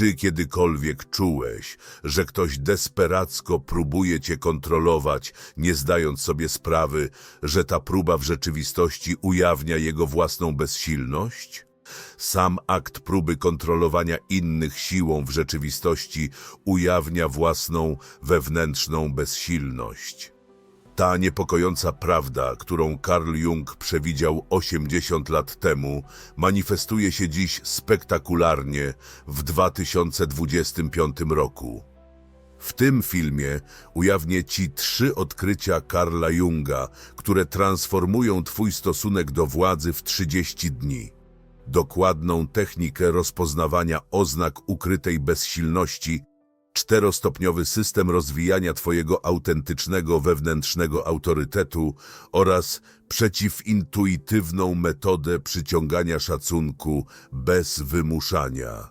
Czy kiedykolwiek czułeś, że ktoś desperacko próbuje cię kontrolować, nie zdając sobie sprawy, że ta próba w rzeczywistości ujawnia jego własną bezsilność? Sam akt próby kontrolowania innych siłą w rzeczywistości ujawnia własną wewnętrzną bezsilność. Ta niepokojąca prawda, którą Carl Jung przewidział 80 lat temu, manifestuje się dziś spektakularnie w 2025 roku. W tym filmie ujawnię Ci trzy odkrycia Carla Junga, które transformują Twój stosunek do władzy w 30 dni. Dokładną technikę rozpoznawania oznak ukrytej bezsilności czterostopniowy system rozwijania Twojego autentycznego wewnętrznego autorytetu oraz przeciwintuitywną metodę przyciągania szacunku bez wymuszania.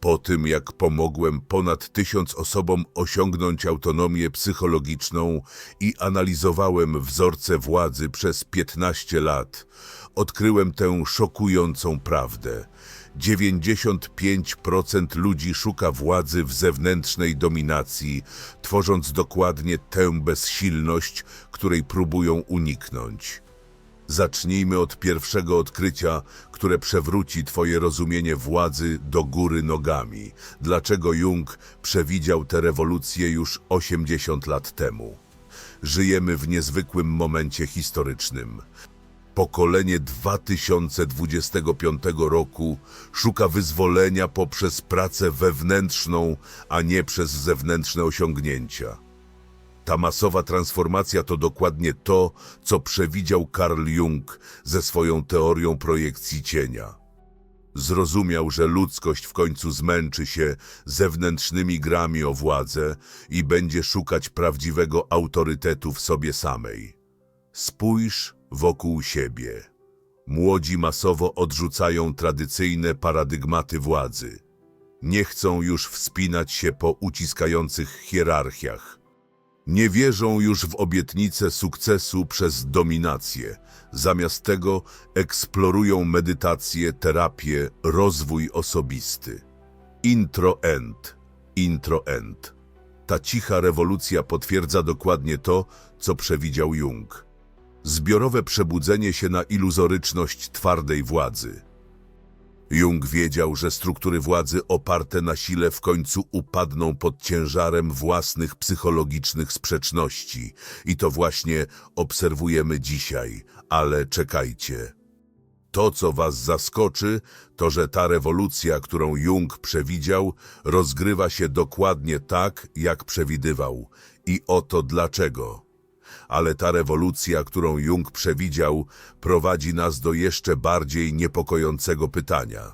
Po tym, jak pomogłem ponad tysiąc osobom osiągnąć autonomię psychologiczną i analizowałem wzorce władzy przez 15 lat, odkryłem tę szokującą prawdę. 95% ludzi szuka władzy w zewnętrznej dominacji, tworząc dokładnie tę bezsilność, której próbują uniknąć. Zacznijmy od pierwszego odkrycia, które przewróci Twoje rozumienie władzy do góry nogami. Dlaczego Jung przewidział tę rewolucję już 80 lat temu? Żyjemy w niezwykłym momencie historycznym. Pokolenie 2025 roku szuka wyzwolenia poprzez pracę wewnętrzną, a nie przez zewnętrzne osiągnięcia. Ta masowa transformacja to dokładnie to, co przewidział Carl Jung ze swoją teorią projekcji cienia. Zrozumiał, że ludzkość w końcu zmęczy się zewnętrznymi grami o władzę i będzie szukać prawdziwego autorytetu w sobie samej. Spójrz wokół siebie. Młodzi masowo odrzucają tradycyjne paradygmaty władzy. Nie chcą już wspinać się po uciskających hierarchiach. Nie wierzą już w obietnice sukcesu przez dominację. Zamiast tego eksplorują medytację, terapię, rozwój osobisty. Intro-end, intro-end. Ta cicha rewolucja potwierdza dokładnie to, co przewidział Jung. Zbiorowe przebudzenie się na iluzoryczność twardej władzy. Jung wiedział, że struktury władzy oparte na sile w końcu upadną pod ciężarem własnych psychologicznych sprzeczności. I to właśnie obserwujemy dzisiaj, ale czekajcie. To, co was zaskoczy, to że ta rewolucja, którą Jung przewidział, rozgrywa się dokładnie tak, jak przewidywał. I oto dlaczego ale ta rewolucja, którą Jung przewidział, prowadzi nas do jeszcze bardziej niepokojącego pytania.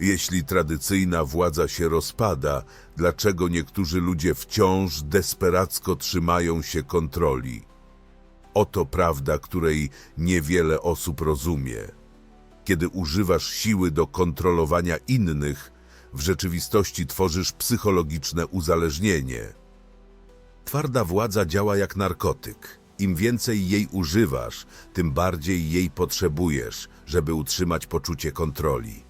Jeśli tradycyjna władza się rozpada, dlaczego niektórzy ludzie wciąż desperacko trzymają się kontroli? Oto prawda, której niewiele osób rozumie. Kiedy używasz siły do kontrolowania innych, w rzeczywistości tworzysz psychologiczne uzależnienie. Twarda władza działa jak narkotyk. Im więcej jej używasz, tym bardziej jej potrzebujesz, żeby utrzymać poczucie kontroli.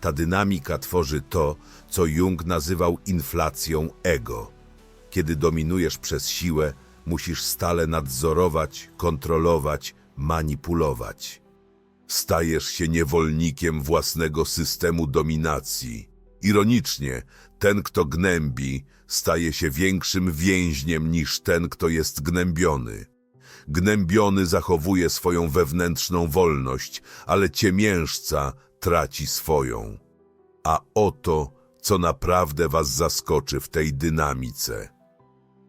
Ta dynamika tworzy to, co Jung nazywał inflacją ego. Kiedy dominujesz przez siłę, musisz stale nadzorować, kontrolować, manipulować. Stajesz się niewolnikiem własnego systemu dominacji. Ironicznie, ten, kto gnębi, staje się większym więźniem niż ten, kto jest gnębiony. Gnębiony zachowuje swoją wewnętrzną wolność, ale ciemiężca traci swoją. A oto, co naprawdę was zaskoczy w tej dynamice.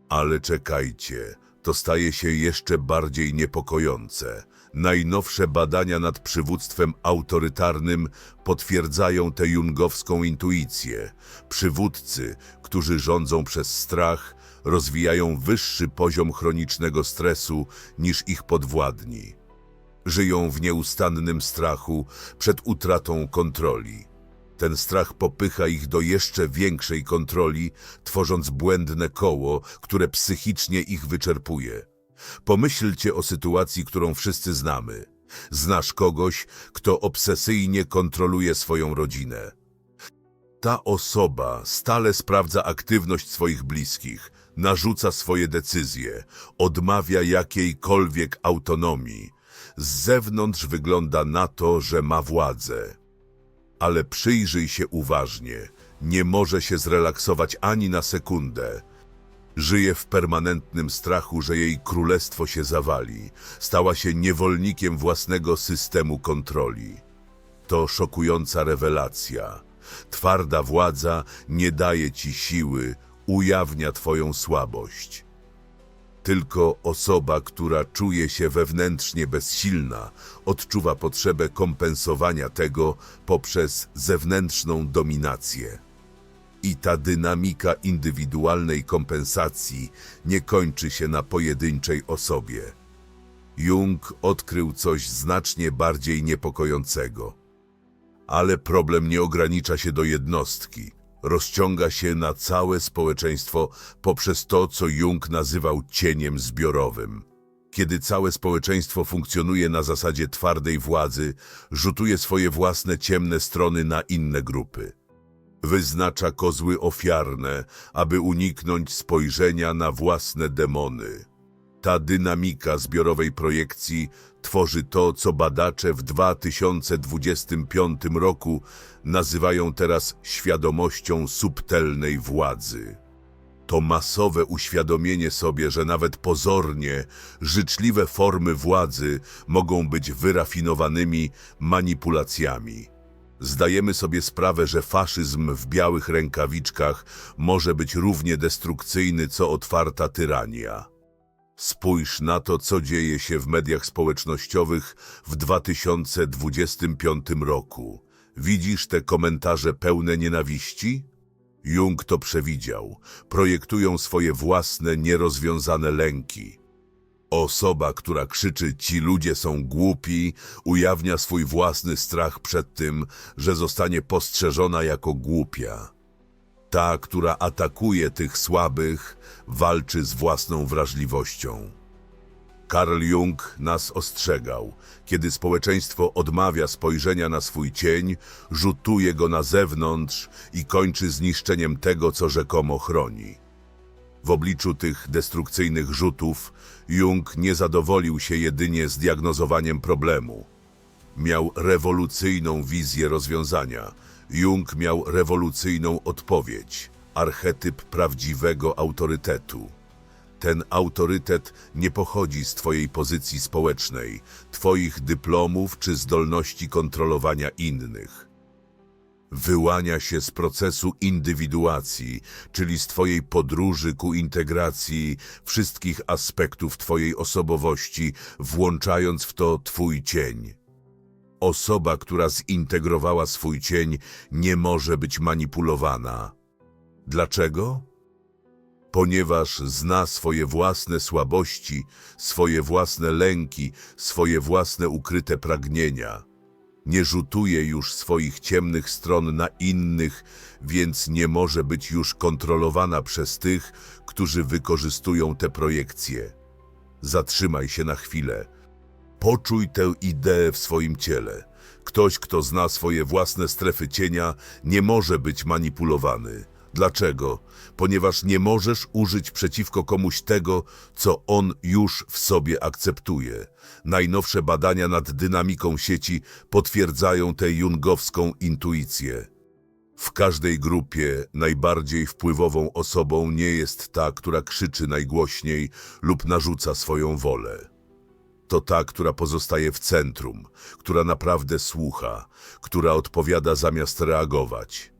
Ale czekajcie, to staje się jeszcze bardziej niepokojące. Najnowsze badania nad przywództwem autorytarnym potwierdzają tę jungowską intuicję. Przywódcy, którzy rządzą przez strach, rozwijają wyższy poziom chronicznego stresu niż ich podwładni. Żyją w nieustannym strachu przed utratą kontroli. Ten strach popycha ich do jeszcze większej kontroli, tworząc błędne koło, które psychicznie ich wyczerpuje. Pomyślcie o sytuacji, którą wszyscy znamy. Znasz kogoś, kto obsesyjnie kontroluje swoją rodzinę. Ta osoba stale sprawdza aktywność swoich bliskich, narzuca swoje decyzje, odmawia jakiejkolwiek autonomii. Z zewnątrz wygląda na to, że ma władzę. Ale przyjrzyj się uważnie. Nie może się zrelaksować ani na sekundę. Żyje w permanentnym strachu, że jej królestwo się zawali. Stała się niewolnikiem własnego systemu kontroli. To szokująca rewelacja. Twarda władza nie daje ci siły, ujawnia twoją słabość. Tylko osoba, która czuje się wewnętrznie bezsilna, odczuwa potrzebę kompensowania tego poprzez zewnętrzną dominację. I ta dynamika indywidualnej kompensacji nie kończy się na pojedynczej osobie. Jung odkrył coś znacznie bardziej niepokojącego. Ale problem nie ogranicza się do jednostki. Rozciąga się na całe społeczeństwo poprzez to, co Jung nazywał cieniem zbiorowym. Kiedy całe społeczeństwo funkcjonuje na zasadzie twardej władzy, rzutuje swoje własne ciemne strony na inne grupy. Wyznacza kozły ofiarne, aby uniknąć spojrzenia na własne demony. Ta dynamika zbiorowej projekcji tworzy to, co badacze w 2025 roku nazywają teraz świadomością subtelnej władzy. To masowe uświadomienie sobie, że nawet pozornie życzliwe formy władzy mogą być wyrafinowanymi manipulacjami. Zdajemy sobie sprawę, że faszyzm w białych rękawiczkach może być równie destrukcyjny co otwarta tyrania. Spójrz na to, co dzieje się w mediach społecznościowych w 2025 roku. Widzisz te komentarze pełne nienawiści? Jung to przewidział. Projektują swoje własne, nierozwiązane lęki. Osoba, która krzyczy ci ludzie są głupi, ujawnia swój własny strach przed tym, że zostanie postrzeżona jako głupia. Ta, która atakuje tych słabych, walczy z własną wrażliwością. Karl Jung nas ostrzegał, kiedy społeczeństwo odmawia spojrzenia na swój cień, rzutuje go na zewnątrz i kończy zniszczeniem tego, co rzekomo chroni. W obliczu tych destrukcyjnych rzutów Jung nie zadowolił się jedynie z diagnozowaniem problemu. Miał rewolucyjną wizję rozwiązania. Jung miał rewolucyjną odpowiedź, archetyp prawdziwego autorytetu. Ten autorytet nie pochodzi z Twojej pozycji społecznej, Twoich dyplomów czy zdolności kontrolowania innych. Wyłania się z procesu indywiduacji, czyli z Twojej podróży ku integracji wszystkich aspektów Twojej osobowości, włączając w to Twój cień. Osoba, która zintegrowała swój cień, nie może być manipulowana. Dlaczego? Ponieważ zna swoje własne słabości, swoje własne lęki, swoje własne ukryte pragnienia. Nie rzutuje już swoich ciemnych stron na innych, więc nie może być już kontrolowana przez tych, którzy wykorzystują te projekcje. Zatrzymaj się na chwilę. Poczuj tę ideę w swoim ciele. Ktoś, kto zna swoje własne strefy cienia, nie może być manipulowany. Dlaczego? Ponieważ nie możesz użyć przeciwko komuś tego, co on już w sobie akceptuje. Najnowsze badania nad dynamiką sieci potwierdzają tę jungowską intuicję. W każdej grupie najbardziej wpływową osobą nie jest ta, która krzyczy najgłośniej lub narzuca swoją wolę. To ta, która pozostaje w centrum, która naprawdę słucha, która odpowiada zamiast reagować.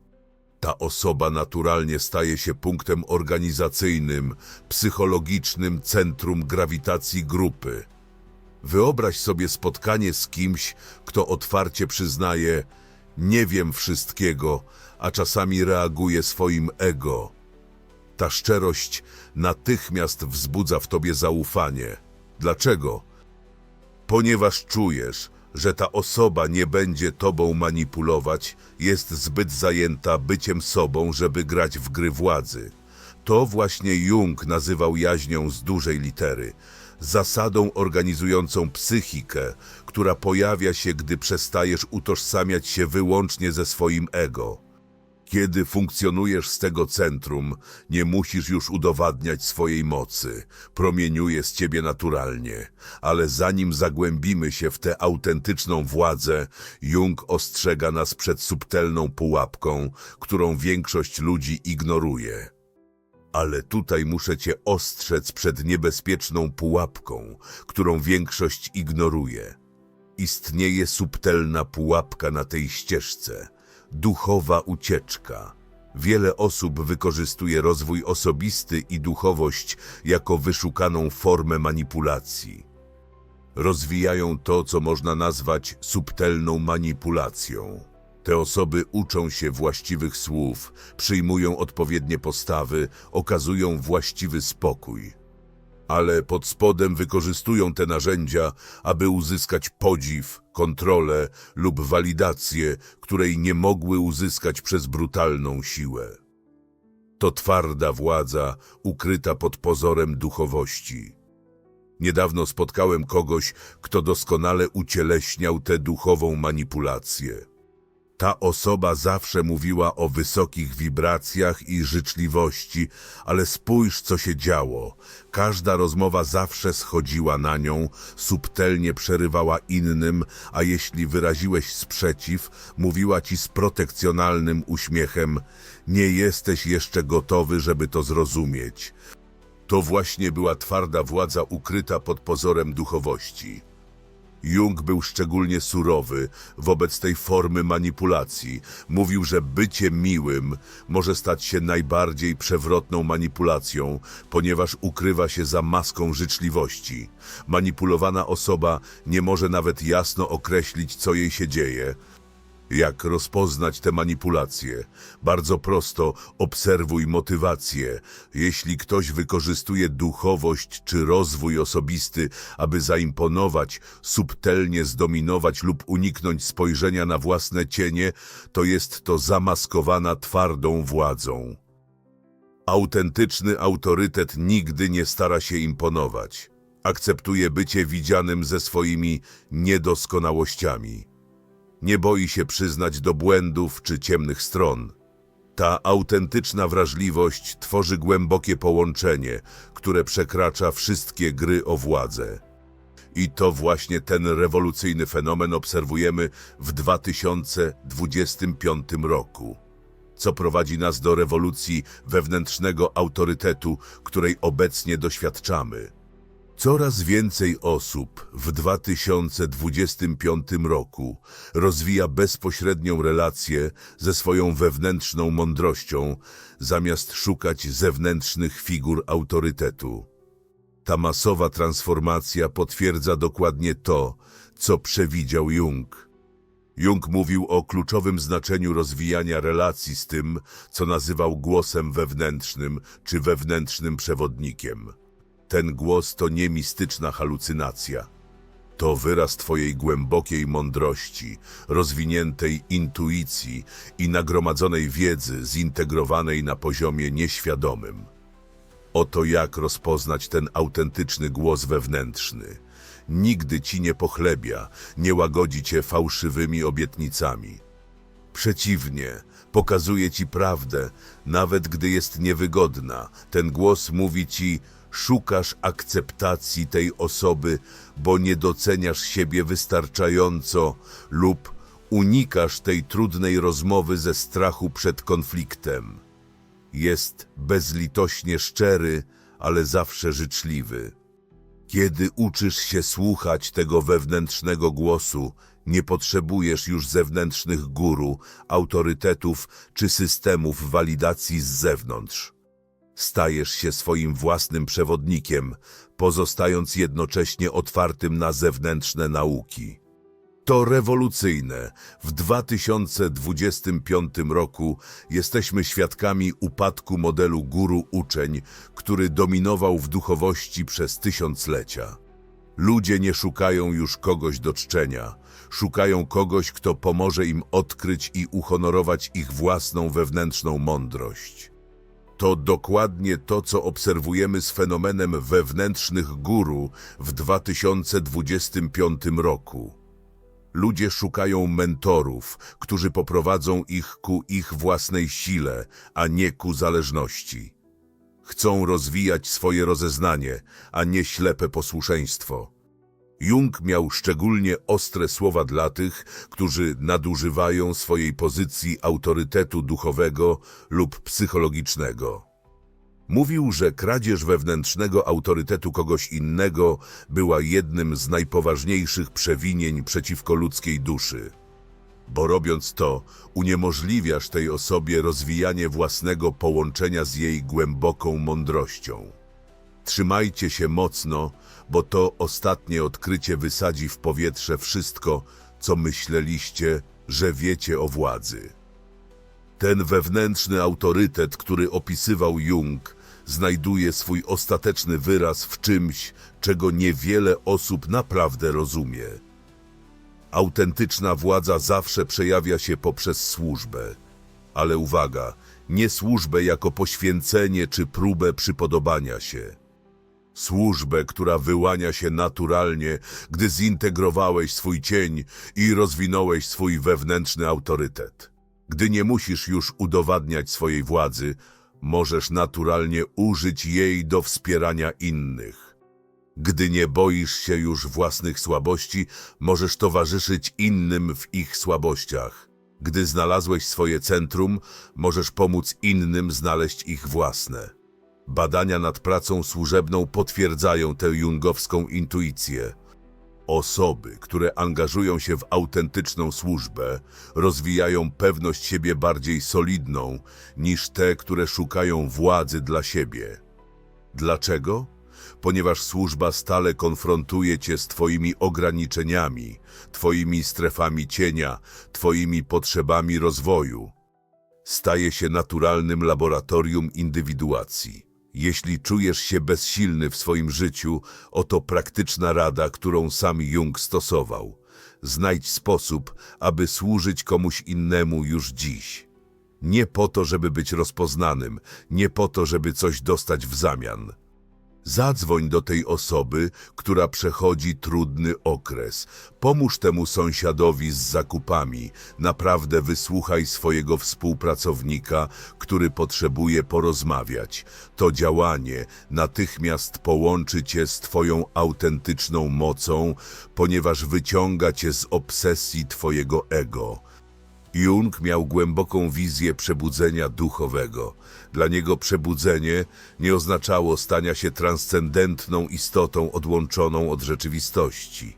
Ta osoba naturalnie staje się punktem organizacyjnym, psychologicznym centrum grawitacji grupy. Wyobraź sobie spotkanie z kimś, kto otwarcie przyznaje: Nie wiem wszystkiego, a czasami reaguje swoim ego. Ta szczerość natychmiast wzbudza w tobie zaufanie. Dlaczego? Ponieważ czujesz, że ta osoba nie będzie tobą manipulować, jest zbyt zajęta byciem sobą, żeby grać w gry władzy. To właśnie Jung nazywał jaźnią z dużej litery, zasadą organizującą psychikę, która pojawia się, gdy przestajesz utożsamiać się wyłącznie ze swoim ego. Kiedy funkcjonujesz z tego centrum, nie musisz już udowadniać swojej mocy. Promieniuje z ciebie naturalnie. Ale zanim zagłębimy się w tę autentyczną władzę, Jung ostrzega nas przed subtelną pułapką, którą większość ludzi ignoruje. Ale tutaj muszę cię ostrzec przed niebezpieczną pułapką, którą większość ignoruje. Istnieje subtelna pułapka na tej ścieżce duchowa ucieczka. Wiele osób wykorzystuje rozwój osobisty i duchowość jako wyszukaną formę manipulacji. Rozwijają to, co można nazwać subtelną manipulacją. Te osoby uczą się właściwych słów, przyjmują odpowiednie postawy, okazują właściwy spokój ale pod spodem wykorzystują te narzędzia, aby uzyskać podziw, kontrolę lub walidację, której nie mogły uzyskać przez brutalną siłę. To twarda władza ukryta pod pozorem duchowości. Niedawno spotkałem kogoś, kto doskonale ucieleśniał tę duchową manipulację. Ta osoba zawsze mówiła o wysokich wibracjach i życzliwości, ale spójrz, co się działo. Każda rozmowa zawsze schodziła na nią, subtelnie przerywała innym, a jeśli wyraziłeś sprzeciw, mówiła ci z protekcjonalnym uśmiechem: Nie jesteś jeszcze gotowy, żeby to zrozumieć. To właśnie była twarda władza ukryta pod pozorem duchowości. Jung był szczególnie surowy wobec tej formy manipulacji. Mówił, że bycie miłym może stać się najbardziej przewrotną manipulacją, ponieważ ukrywa się za maską życzliwości. Manipulowana osoba nie może nawet jasno określić, co jej się dzieje. Jak rozpoznać te manipulacje? Bardzo prosto, obserwuj motywację. Jeśli ktoś wykorzystuje duchowość czy rozwój osobisty, aby zaimponować, subtelnie zdominować lub uniknąć spojrzenia na własne cienie, to jest to zamaskowana twardą władzą. Autentyczny autorytet nigdy nie stara się imponować. Akceptuje bycie widzianym ze swoimi niedoskonałościami. Nie boi się przyznać do błędów czy ciemnych stron. Ta autentyczna wrażliwość tworzy głębokie połączenie, które przekracza wszystkie gry o władzę. I to właśnie ten rewolucyjny fenomen obserwujemy w 2025 roku, co prowadzi nas do rewolucji wewnętrznego autorytetu, której obecnie doświadczamy. Coraz więcej osób w 2025 roku rozwija bezpośrednią relację ze swoją wewnętrzną mądrością, zamiast szukać zewnętrznych figur autorytetu. Ta masowa transformacja potwierdza dokładnie to, co przewidział Jung. Jung mówił o kluczowym znaczeniu rozwijania relacji z tym, co nazywał głosem wewnętrznym czy wewnętrznym przewodnikiem. Ten głos to nie mistyczna halucynacja. To wyraz Twojej głębokiej mądrości, rozwiniętej intuicji i nagromadzonej wiedzy zintegrowanej na poziomie nieświadomym. Oto jak rozpoznać ten autentyczny głos wewnętrzny. Nigdy Ci nie pochlebia, nie łagodzi Cię fałszywymi obietnicami. Przeciwnie, pokazuje Ci prawdę, nawet gdy jest niewygodna. Ten głos mówi Ci, szukasz akceptacji tej osoby, bo nie doceniasz siebie wystarczająco lub unikasz tej trudnej rozmowy ze strachu przed konfliktem. Jest bezlitośnie szczery, ale zawsze życzliwy. Kiedy uczysz się słuchać tego wewnętrznego głosu, nie potrzebujesz już zewnętrznych guru, autorytetów czy systemów walidacji z zewnątrz. Stajesz się swoim własnym przewodnikiem, pozostając jednocześnie otwartym na zewnętrzne nauki. To rewolucyjne. W 2025 roku jesteśmy świadkami upadku modelu guru uczeń, który dominował w duchowości przez tysiąclecia. Ludzie nie szukają już kogoś do czczenia, szukają kogoś, kto pomoże im odkryć i uhonorować ich własną wewnętrzną mądrość. To dokładnie to, co obserwujemy z fenomenem wewnętrznych guru w 2025 roku. Ludzie szukają mentorów, którzy poprowadzą ich ku ich własnej sile, a nie ku zależności. Chcą rozwijać swoje rozeznanie, a nie ślepe posłuszeństwo. Jung miał szczególnie ostre słowa dla tych, którzy nadużywają swojej pozycji autorytetu duchowego lub psychologicznego. Mówił, że kradzież wewnętrznego autorytetu kogoś innego była jednym z najpoważniejszych przewinień przeciwko ludzkiej duszy. Bo robiąc to, uniemożliwiasz tej osobie rozwijanie własnego połączenia z jej głęboką mądrością. Trzymajcie się mocno, bo to ostatnie odkrycie wysadzi w powietrze wszystko, co myśleliście, że wiecie o władzy. Ten wewnętrzny autorytet, który opisywał Jung, znajduje swój ostateczny wyraz w czymś, czego niewiele osób naprawdę rozumie. Autentyczna władza zawsze przejawia się poprzez służbę. Ale uwaga, nie służbę jako poświęcenie czy próbę przypodobania się. Służbę, która wyłania się naturalnie, gdy zintegrowałeś swój cień i rozwinąłeś swój wewnętrzny autorytet. Gdy nie musisz już udowadniać swojej władzy, możesz naturalnie użyć jej do wspierania innych. Gdy nie boisz się już własnych słabości, możesz towarzyszyć innym w ich słabościach. Gdy znalazłeś swoje centrum, możesz pomóc innym znaleźć ich własne. Badania nad pracą służebną potwierdzają tę jungowską intuicję. Osoby, które angażują się w autentyczną służbę, rozwijają pewność siebie bardziej solidną niż te, które szukają władzy dla siebie. Dlaczego? Ponieważ służba stale konfrontuje cię z twoimi ograniczeniami, twoimi strefami cienia, twoimi potrzebami rozwoju. Staje się naturalnym laboratorium indywiduacji. Jeśli czujesz się bezsilny w swoim życiu, oto praktyczna rada, którą sam Jung stosował. Znajdź sposób, aby służyć komuś innemu już dziś. Nie po to, żeby być rozpoznanym, nie po to, żeby coś dostać w zamian. Zadzwoń do tej osoby, która przechodzi trudny okres. Pomóż temu sąsiadowi z zakupami. Naprawdę wysłuchaj swojego współpracownika, który potrzebuje porozmawiać. To działanie natychmiast połączy cię z Twoją autentyczną mocą, ponieważ wyciąga cię z obsesji Twojego ego. Jung miał głęboką wizję przebudzenia duchowego. Dla niego przebudzenie nie oznaczało stania się transcendentną istotą odłączoną od rzeczywistości.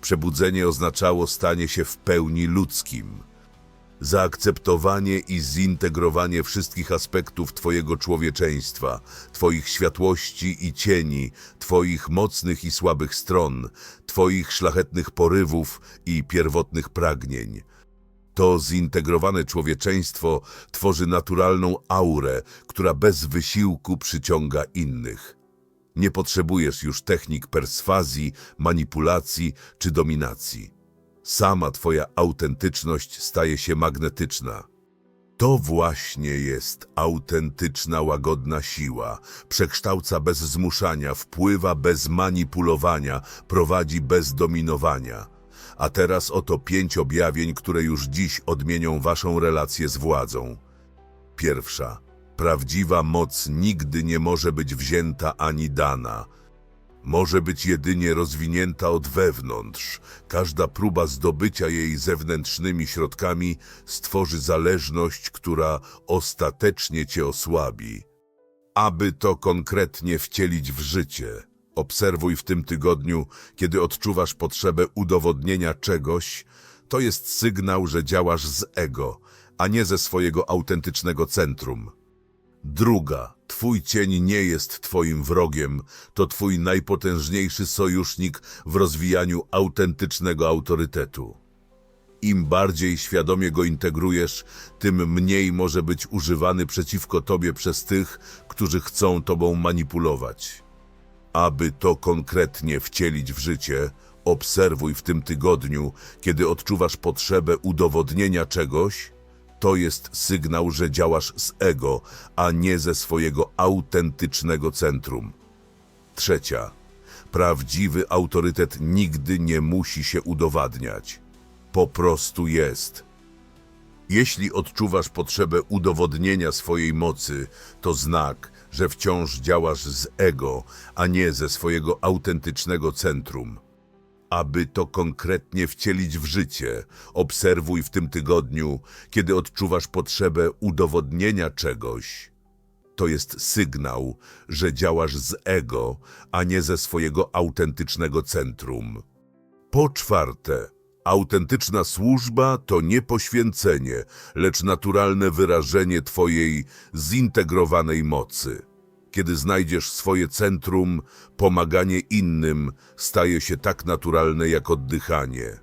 Przebudzenie oznaczało stanie się w pełni ludzkim. Zaakceptowanie i zintegrowanie wszystkich aspektów Twojego człowieczeństwa, Twoich światłości i cieni, Twoich mocnych i słabych stron, Twoich szlachetnych porywów i pierwotnych pragnień. To zintegrowane człowieczeństwo tworzy naturalną aurę, która bez wysiłku przyciąga innych. Nie potrzebujesz już technik perswazji, manipulacji czy dominacji. Sama Twoja autentyczność staje się magnetyczna. To właśnie jest autentyczna, łagodna siła. Przekształca bez zmuszania, wpływa bez manipulowania, prowadzi bez dominowania. A teraz oto pięć objawień, które już dziś odmienią waszą relację z władzą. Pierwsza. Prawdziwa moc nigdy nie może być wzięta ani dana. Może być jedynie rozwinięta od wewnątrz. Każda próba zdobycia jej zewnętrznymi środkami stworzy zależność, która ostatecznie cię osłabi. Aby to konkretnie wcielić w życie, obserwuj w tym tygodniu, kiedy odczuwasz potrzebę udowodnienia czegoś, to jest sygnał, że działasz z ego, a nie ze swojego autentycznego centrum. Druga, twój cień nie jest twoim wrogiem, to twój najpotężniejszy sojusznik w rozwijaniu autentycznego autorytetu. Im bardziej świadomie go integrujesz, tym mniej może być używany przeciwko tobie przez tych, którzy chcą tobą manipulować. Aby to konkretnie wcielić w życie, obserwuj w tym tygodniu, kiedy odczuwasz potrzebę udowodnienia czegoś, to jest sygnał, że działasz z ego, a nie ze swojego autentycznego centrum. Trzecia. Prawdziwy autorytet nigdy nie musi się udowadniać. Po prostu jest. Jeśli odczuwasz potrzebę udowodnienia swojej mocy, to znak, że wciąż działasz z ego, a nie ze swojego autentycznego centrum. Aby to konkretnie wcielić w życie, obserwuj w tym tygodniu, kiedy odczuwasz potrzebę udowodnienia czegoś. To jest sygnał, że działasz z ego, a nie ze swojego autentycznego centrum. Po czwarte, autentyczna służba to nie poświęcenie, lecz naturalne wyrażenie Twojej zintegrowanej mocy. Kiedy znajdziesz swoje centrum, pomaganie innym staje się tak naturalne jak oddychanie.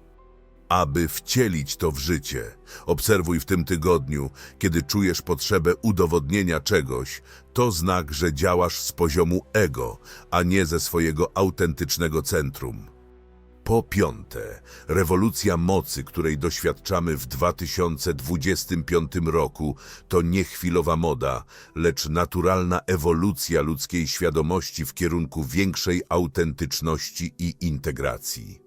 Aby wcielić to w życie, obserwuj w tym tygodniu, kiedy czujesz potrzebę udowodnienia czegoś, to znak, że działasz z poziomu ego, a nie ze swojego autentycznego centrum. Po piąte, rewolucja mocy, której doświadczamy w 2025 roku, to nie chwilowa moda, lecz naturalna ewolucja ludzkiej świadomości w kierunku większej autentyczności i integracji.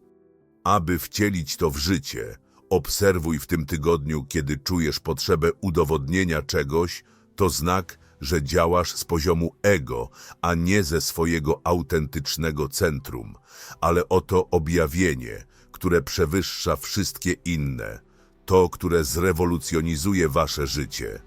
Aby wcielić to w życie, obserwuj w tym tygodniu, kiedy czujesz potrzebę udowodnienia czegoś, to znak, że działasz z poziomu ego, a nie ze swojego autentycznego centrum, ale oto objawienie, które przewyższa wszystkie inne, to, które zrewolucjonizuje wasze życie.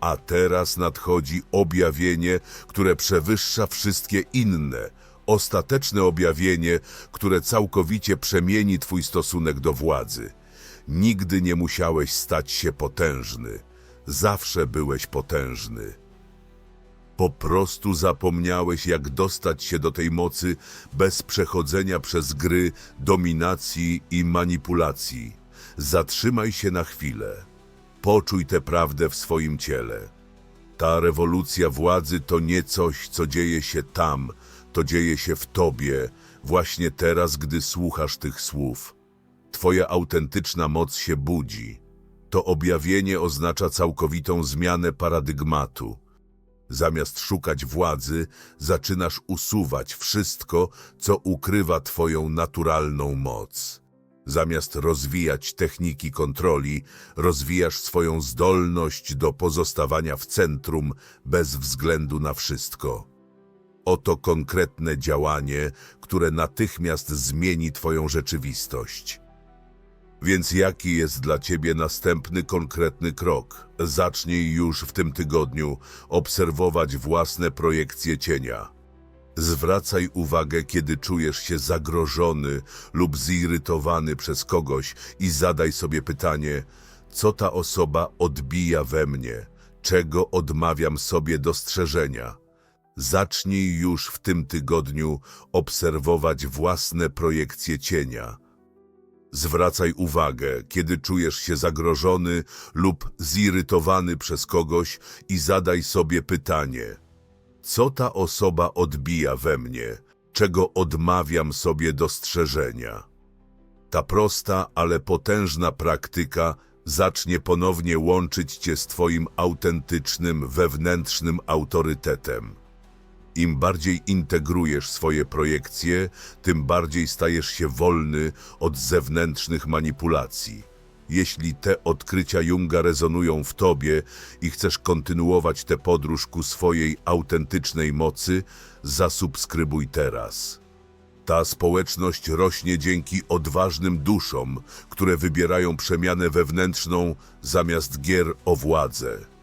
A teraz nadchodzi objawienie, które przewyższa wszystkie inne, ostateczne objawienie, które całkowicie przemieni Twój stosunek do władzy. Nigdy nie musiałeś stać się potężny, zawsze byłeś potężny. Po prostu zapomniałeś, jak dostać się do tej mocy bez przechodzenia przez gry dominacji i manipulacji. Zatrzymaj się na chwilę. Poczuj tę prawdę w swoim ciele. Ta rewolucja władzy to nie coś, co dzieje się tam, to dzieje się w tobie, właśnie teraz, gdy słuchasz tych słów. Twoja autentyczna moc się budzi. To objawienie oznacza całkowitą zmianę paradygmatu. Zamiast szukać władzy, zaczynasz usuwać wszystko, co ukrywa Twoją naturalną moc. Zamiast rozwijać techniki kontroli, rozwijasz swoją zdolność do pozostawania w centrum bez względu na wszystko. Oto konkretne działanie, które natychmiast zmieni Twoją rzeczywistość. Więc jaki jest dla Ciebie następny konkretny krok? Zacznij już w tym tygodniu obserwować własne projekcje cienia. Zwracaj uwagę, kiedy czujesz się zagrożony lub zirytowany przez kogoś i zadaj sobie pytanie, co ta osoba odbija we mnie, czego odmawiam sobie dostrzeżenia. Zacznij już w tym tygodniu obserwować własne projekcje cienia. Zwracaj uwagę, kiedy czujesz się zagrożony lub zirytowany przez kogoś i zadaj sobie pytanie: co ta osoba odbija we mnie, czego odmawiam sobie dostrzeżenia? Ta prosta, ale potężna praktyka zacznie ponownie łączyć cię z Twoim autentycznym, wewnętrznym autorytetem. Im bardziej integrujesz swoje projekcje, tym bardziej stajesz się wolny od zewnętrznych manipulacji. Jeśli te odkrycia Junga rezonują w tobie i chcesz kontynuować tę podróż ku swojej autentycznej mocy, zasubskrybuj teraz. Ta społeczność rośnie dzięki odważnym duszom, które wybierają przemianę wewnętrzną zamiast gier o władzę.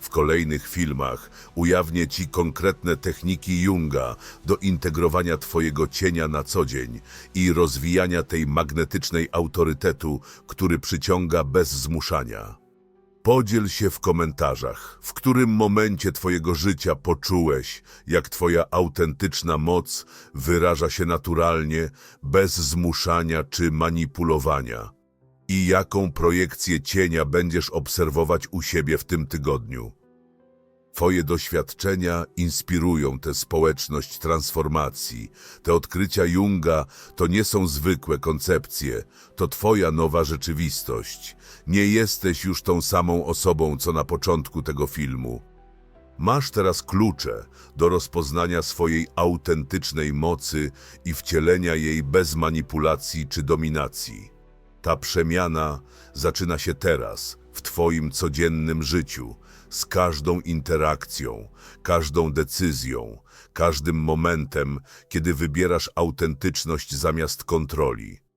W kolejnych filmach ujawnię Ci konkretne techniki Junga do integrowania Twojego cienia na co dzień i rozwijania tej magnetycznej autorytetu, który przyciąga bez zmuszania. Podziel się w komentarzach, w którym momencie Twojego życia poczułeś, jak Twoja autentyczna moc wyraża się naturalnie, bez zmuszania czy manipulowania i jaką projekcję cienia będziesz obserwować u siebie w tym tygodniu. Twoje doświadczenia inspirują tę społeczność transformacji. Te odkrycia Junga to nie są zwykłe koncepcje, to Twoja nowa rzeczywistość. Nie jesteś już tą samą osobą, co na początku tego filmu. Masz teraz klucze do rozpoznania swojej autentycznej mocy i wcielenia jej bez manipulacji czy dominacji. Ta przemiana zaczyna się teraz, w Twoim codziennym życiu, z każdą interakcją, każdą decyzją, każdym momentem, kiedy wybierasz autentyczność zamiast kontroli.